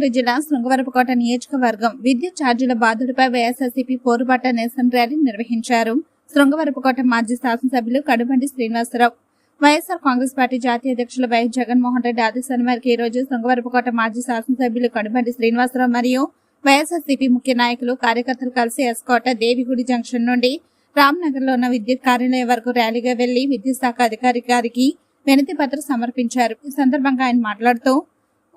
కృష్ణగిరి జిల్లా శృంగవరపుకోట నియోజకవర్గం విద్యుత్ ఛార్జీల బాధుడిపై వైఎస్ఆర్సీపీ పోరుబాట నిరసన ర్యాలీ నిర్వహించారు. శృంగవరపుకోట మాజీ శాసనసభ్యులు Kadubandi Srinivasarao. YSR Congress Party జాతీయ అధ్యక్షులు వైఎస్ జగన్మోహన్ రెడ్డి ఆదేశాల మేరకు ఈ రోజు శృంగవరపుకోట మాజీ శాసనసభ్యులు కడుబండి శ్రీనివాసరావు మరియు వైఎస్ఆర్సీపీ ముఖ్య నాయకులు కార్యకర్తలు కలిసి ఎస్కోట దేవిగుడి జంక్షన్ నుండి రామ్నగర్లో ఉన్న విద్యుత్ కార్యాలయం వరకు ర్యాలీగా వెళ్ళి విద్యుత్ శాఖ అధికారి గారికి వినతి పత్రం సమర్పించారు. ఈ సందర్భంగా ఆయన మాట్లాడుతూ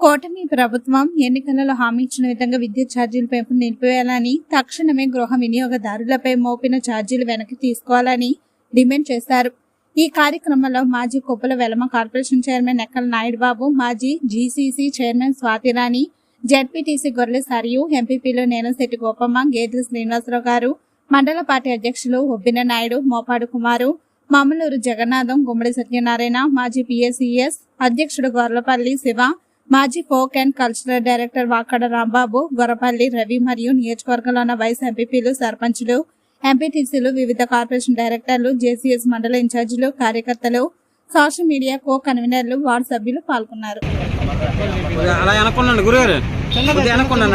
కూటమి ప్రభుత్వం ఎన్నికలలో హామీ ఇచ్చిన విధంగా విద్యుత్ ఛార్జీల పెంపు నిలిపివేయాలని తక్షణమే గృహ వినియోగదారులపై మోపిన ఛార్జీలు వెనక్కి తీసుకోవాలని డిమాండ్ చేశారు. ఈ కార్యక్రమంలో మాజీ కుప్పల వెలమ కార్పొరేషన్ చైర్మన్ ఎక్కల నాయుడు బాబు మాజీ జీసీసీ చైర్మన్ స్వాతిరాణి జడ్పీటీసీ గొర్రె సరియు ఎంపీపీలు నేనశెట్టి గోపమ్మ గేదెల శ్రీనివాసరావు గారు మండల పార్టీ అధ్యక్షులు ఒబ్బిన నాయుడు మోపాడు కుమారు మామలూరు జగన్నాథం గుమ్మడి సత్యనారాయణ మాజీ పిఎస్ఈఎస్ అధ్యక్షుడు గొర్లపల్లి శివ మాజీ folk and cultural director Vakada Rambabu Gorapalli Ravi మరియు నియోజకవర్గంలో ఉన్న వైస్ ఎంపీపీలు సర్పంచులు ఎంపీటీసీలు వివిధ కార్పొరేషన్ డైరెక్టర్లు జేసీఎస్ మండల ఇన్ఛార్జీలు కార్యకర్తలు సోషల్ మీడియా కో కన్వీనర్లు వార్డు సభ్యులు పాల్గొన్నారు. అలా వెనక్కున్నాను గురుగారు. కొద్దిగా వెనక్కున్నాను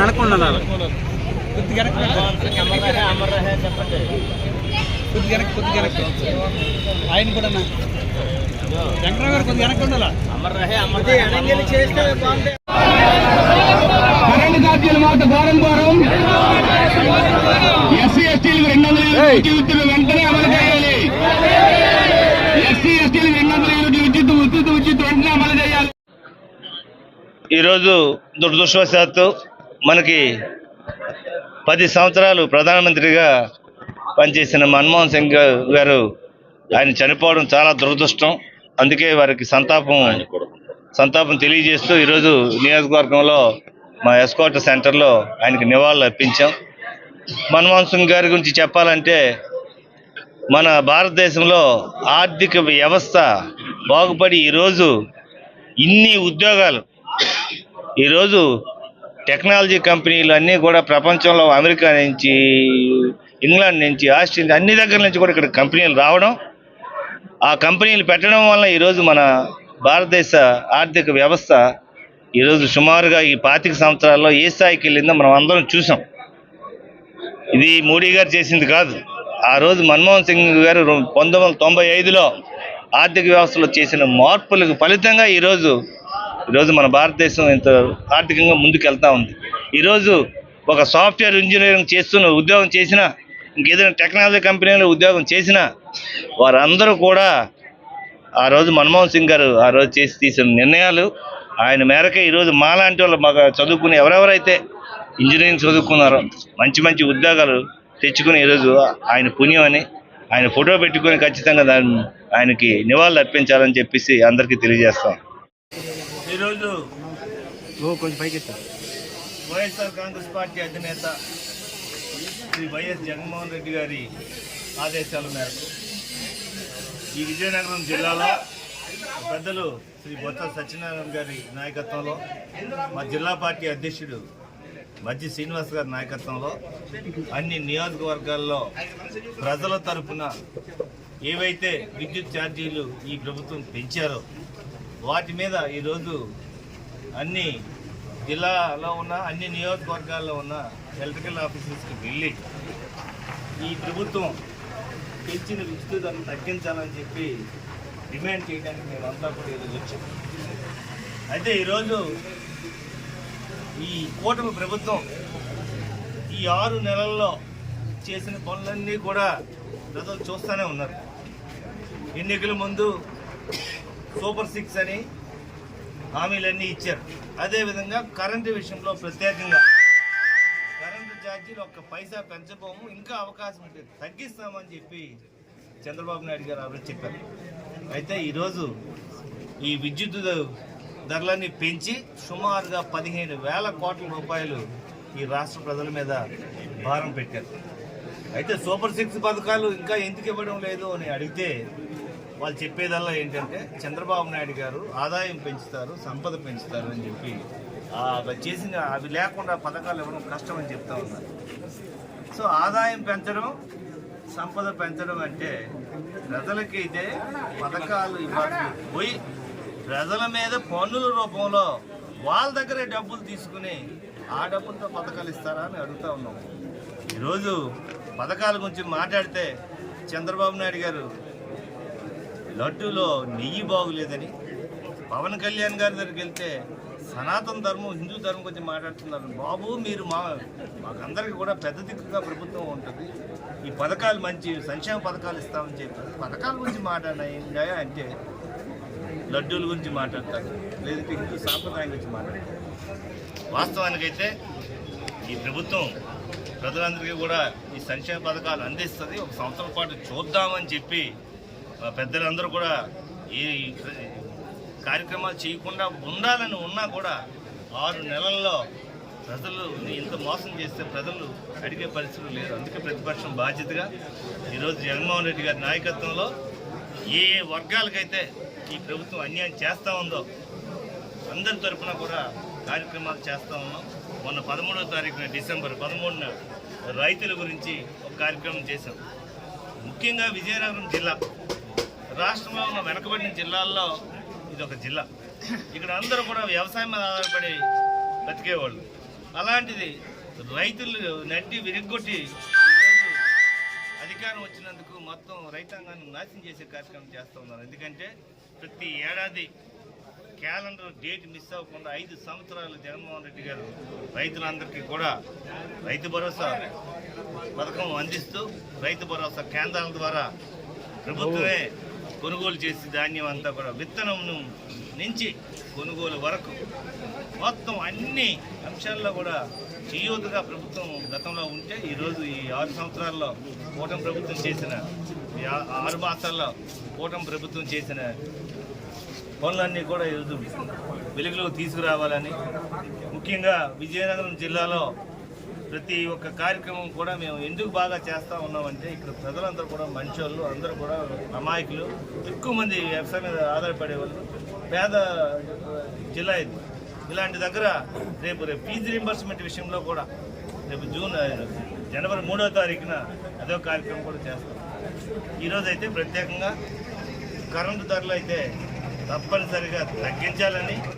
వెనక్కి వెంకటరావు గారు కొద్ది వెనక్కి ఉండాలా? కరెంటు ఛార్జీల మాట ఘోరం ఘోరం ఎస్సీ ఎస్టీలకు రెండు వందల యూనిట్ విద్యుత్ వెంటనే అమలు చేయాలి. ఎస్సీ ఎస్టీలకు రెండు వందల యూనిట్ విద్యుత్ ఉచిత విద్యుత్ వెంటనే అమలు చేయాలి. ఈరోజు దురదృష్టవశాత్తు మనకి పది సంవత్సరాలు ప్రధానమంత్రిగా పనిచేసిన మన్మోహన్ సింగ్ గారు ఆయన చనిపోవడం చాలా దురదృష్టం. అందుకే వారికి సంతాపం సంతాపం తెలియజేస్తూ ఈరోజు నియోజకవర్గంలో మా ఎస్కోట సెంటర్లో ఆయనకి నివాళులు అర్పించాం. మన్మోహన్ సింగ్ గారి గురించి చెప్పాలంటే మన భారతదేశంలో ఆర్థిక వ్యవస్థ బాగుపడి ఈరోజు ఇన్ని ఉద్యోగాలు ఈరోజు టెక్నాలజీ కంపెనీలు అన్నీ కూడా ప్రపంచంలో అమెరికా నుంచి ఇంగ్లాండ్ నుంచి ఆస్ట్రేలియా అన్ని దగ్గర నుంచి కూడా ఇక్కడ కంపెనీలు రావడం ఆ కంపెనీలు పెట్టడం వల్ల ఈరోజు మన భారతదేశ ఆర్థిక వ్యవస్థ ఈరోజు సుమారుగా ఈ పాతిక సంవత్సరాల్లో ఏ స్థాయికి వెళ్ళిందో మనం అందరం చూసాం. ఇది మోడీ గారు చేసింది కాదు. ఆ రోజు మన్మోహన్ సింగ్ గారు పంతొమ్మిది వందల తొంభై ఐదులో ఆర్థిక వ్యవస్థలో చేసిన మార్పులకు ఫలితంగా ఈరోజు ఈరోజు మన భారతదేశం ఇంత ఆర్థికంగా ముందుకు వెళ్తూ ఉంది. ఈరోజు ఒక సాఫ్ట్వేర్ ఇంజనీరింగ్ చేస్తున్న ఉద్యోగం చేసినా ఇంకేదైనా టెక్నాలజీ కంపెనీలో ఉద్యోగం చేసినా వారందరూ కూడా ఆ రోజు మన్మోహన్ సింగ్ గారు ఆ రోజు చేసి తీసిన నిర్ణయాలు ఆయన మేరకే ఈరోజు మాలాంటి వాళ్ళు మాకు చదువుకుని ఎవరెవరైతే ఇంజనీరింగ్ చదువుకున్నారో మంచి మంచి ఉద్యోగాలు తెచ్చుకుని ఈరోజు ఆయన పుణ్యం అని ఆయన ఫోటో పెట్టుకొని ఖచ్చితంగా దాన్ని ఆయనకి నివాళులు అర్పించాలని చెప్పేసి అందరికీ తెలియజేస్తాం ఈరోజు. వైఎస్ఆర్ కాంగ్రెస్ పార్టీ అధినేత శ్రీ వైఎస్ జగన్మోహన్ రెడ్డి గారి ఆదేశాల మేరకు ఈ విజయనగరం జిల్లాలో పెద్దలు శ్రీ బొత్స సత్యనారాయణ గారి నాయకత్వంలో మా జిల్లా పార్టీ అధ్యక్షుడు మజ్జి శ్రీనివాస్ గారి నాయకత్వంలో అన్ని నియోజకవర్గాల్లో ప్రజల తరపున ఏవైతే విద్యుత్ ఛార్జీలు ఈ ప్రభుత్వం పెంచారో వాటి మీద ఈరోజు అన్ని జిల్లాలో ఉన్న అన్ని నియోజకవర్గాల్లో ఉన్న ఎలక్ట్రికల్ ఆఫీసర్స్కి వెళ్ళి ఈ ప్రభుత్వం పెంచిన విద్యుత్ తగ్గించాలని చెప్పి డిమాండ్ చేయడానికి మేమంతా కూడా ఈరోజు వచ్చాం. అయితే ఈరోజు ఈ కూటమి ప్రభుత్వం ఈ ఆరు నెలల్లో చేసిన పనులన్నీ కూడా ప్రజలు చూస్తూనే ఉన్నారు. ఎన్నికల ముందు సూపర్ సిక్స్ అని హామీలన్నీ ఇచ్చారు. అదేవిధంగా కరెంటు విషయంలో ప్రత్యేకంగా ఛార్జీలు ఒక్క పైసా పెంచబోము ఇంకా అవకాశం ఉంటుంది. తగ్గిస్తామని చెప్పి చంద్రబాబు నాయుడు గారు ఆ చెప్పారు. అయితే ఈరోజు ఈ విద్యుత్ ధరలన్నీ పెంచి సుమారుగా పదిహేను వేల కోట్ల రూపాయలు ఈ రాష్ట్ర ప్రజల మీద భారం పెట్టారు. అయితే సూపర్ సిక్స్ పథకాలు ఇంకా ఎందుకు ఇవ్వడం లేదు అని అడిగితే వాళ్ళు చెప్పేదల్లా ఏంటంటే చంద్రబాబు నాయుడు గారు ఆదాయం పెంచుతారు సంపద పెంచుతారు అని చెప్పి చేసిన అవి లేకుండా పథకాలు ఇవ్వడం కష్టం అని చెప్తా ఉన్నారు. సో ఆదాయం పెంచడం సంపద పెంచడం అంటే ప్రజలకైతే పథకాలు ఇవ్వాలి. పోయి ప్రజల మీద పన్నుల రూపంలో వాళ్ళ దగ్గరే డబ్బులు తీసుకుని ఆ డబ్బులతో పథకాలు ఇస్తారా అని అడుగుతా ఉన్నాం. ఈరోజు పథకాల గురించి మాట్లాడితే చంద్రబాబు నాయుడు గారు లడ్డూలో నెయ్యి బాగులేదని పవన్ కళ్యాణ్ గారి దగ్గరికి వెళ్తే సనాతన ధర్మం హిందూ ధర్మం గురించి మాట్లాడుతున్నారు. బాబు మీరు మా మాకందరికీ కూడా పెద్ద దిక్కుగా ప్రభుత్వం ఉంటుంది. ఈ పథకాలు మంచి సంక్షేమ పథకాలు ఇస్తామని చెప్పి పథకాల గురించి మాట్లాడినాయి అంటే లడ్డూల గురించి మాట్లాడతారు. లేదంటే హిందూ సాంప్రదాయం గురించి మాట్లాడతారు. వాస్తవానికైతే ఈ ప్రభుత్వం ప్రజలందరికీ కూడా ఈ సంక్షేమ పథకాలు అందిస్తుంది. ఒక సంవత్సరం పాటు చూద్దామని చెప్పి పెద్దలందరూ కూడా ఈ కార్యక్రమాలు చేయకుండా ఉండాలని ఉన్నా కూడా ఆరు నెలల్లో ప్రజలు ఇంత మోసం చేస్తే ప్రజలు అడిగే పరిస్థితులు లేదు అందుకే ప్రతిపక్షం బాధ్యతగా ఈరోజు జగన్మోహన్ రెడ్డి గారి నాయకత్వంలో ఏ వర్గాలకైతే ఈ ప్రభుత్వం అన్యాయం చేస్తూ ఉందో అందరి తరఫున కూడా కార్యక్రమాలు చేస్తూ ఉన్నాం. మొన్న పదమూడవ తారీఖున డిసెంబర్ పదమూడున రైతుల గురించి ఒక కార్యక్రమం చేశాం. ముఖ్యంగా విజయనగరం జిల్లా రాష్ట్రంలో ఉన్న వెనకబడిన జిల్లాల్లో ఇది ఒక జిల్లా. ఇక్కడ అందరూ కూడా వ్యవసాయం మీద ఆధారపడి బతికేవాళ్ళు. అలాంటిది రైతులు నడ్డి విరిగొట్టి అధికారం వచ్చినందుకు మొత్తం రైతాంగాన్ని నాశనం చేసే కార్యక్రమం చేస్తూ ఉన్నారు. ఎందుకంటే ప్రతి ఏడాది క్యాలెండర్ డేట్ మిస్ అవ్వకుండా ఐదు సంవత్సరాలు జగన్మోహన్ రెడ్డి గారు రైతులందరికీ కూడా రైతు భరోసా పథకం అందిస్తూ రైతు భరోసా కేంద్రాల ద్వారా ప్రభుత్వమే కొనుగోలు చేసి ధాన్యం అంతా కూడా విత్తనం నుంచి కొనుగోలు వరకు మొత్తం అన్ని అంశాల్లో కూడా చేయూతగా ప్రభుత్వం గతంలో ఉంటే ఈరోజు ఈ ఆరు సంవత్సరాల్లో కూటమి ప్రభుత్వం చేసిన ఈ ఆరు మాసాల్లో కూటమి ప్రభుత్వం చేసిన పనులన్నీ కూడా ఈరోజు వెలుగులోకి తీసుకురావాలని ముఖ్యంగా విజయనగరం జిల్లాలో ప్రతి ఒక్క కార్యక్రమం కూడా మేము ఎందుకు బాగా చేస్తూ ఉన్నామంటే ఇక్కడ ప్రజలందరూ కూడా మంచోళ్ళు అందరూ కూడా అమాయకులు ఎక్కువ మంది వ్యవసాయం మీద ఆధారపడే వాళ్ళు. పేద జిల్లా ఇది. ఇలాంటి దగ్గర రేపు రేపు ఫీజు రింబర్స్మెంట్ విషయంలో కూడా రేపు జూన్ జనవరి మూడో తారీఖున అదో కార్యక్రమం కూడా చేస్తాం. ఈరోజు అయితే ప్రత్యేకంగా కరెంటు ధరలు అయితే తప్పనిసరిగా తగ్గించాలని